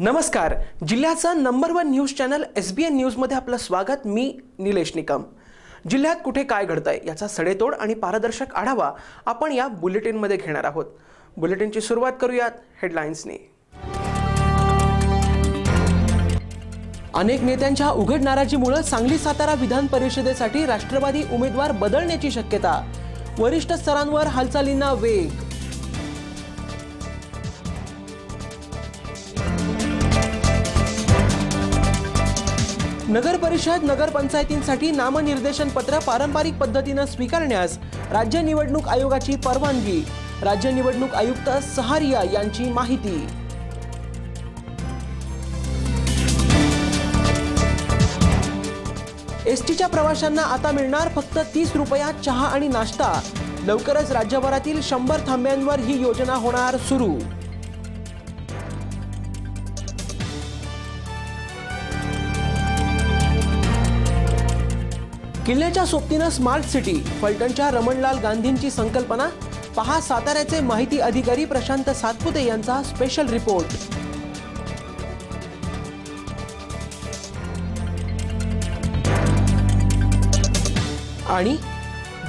नमस्कार. जिल्ह्याचा number one news channel S B N न्यूजमध्ये आपलं स्वागत. मी निलेश निकम. जिल्ह्यात कुठे काय घडतंय याचा सडेतोड आणि पारदर्शक आढावा आपण या बुलेटिनमध्ये घेणार आहोत. बुलेटिनची सुरुवात करूयात. हेडलाईन्सने अनेक नेत्यांच्या उघड नाराजीमुळे सांगली सातारा विधान परिषदेसाठी राष्ट्रवादी उमेदवार बदलण्याची शक्यता. वरिष्ठ स्तरांवर हालचालींना वेग. नगर परिषद नगर पंचायतींसाठी नामनिर्देशन पत्र पारंपरिक पद्धतीनं स्वीकारण्यास राज्य निवडणूक आयोगाची परवानगी. राज्य निवडणूक आयुक्त सहारिया यांची माहिती. एस टीच्या प्रवाशांना आता मिळणार फक्त तीस रुपयात चहा आणि नाश्ता. लवकरच राज्यभरातील शंभर थांब्यांवर ही योजना होणार सुरू. किल्ल्याच्या सोबतीनं स्मार्ट सिटी फलटणच्या रमणलाल गांधींची संकल्पना पहा साताऱ्याचे माहिती अधिकारी प्रशांत सातपुते यांचा स्पेशल रिपोर्ट आणि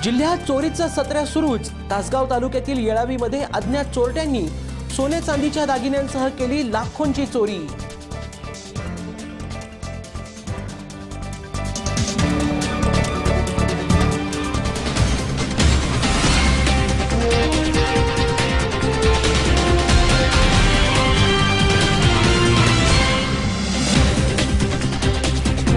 जिल्ह्यात चोरीचं सत्र सुरूच. तासगाव तालुक्यातील येळावीमध्ये अज्ञात चोरट्यांनी सोने चांदीच्या दागिन्यांसह केली लाखोंची चोरी.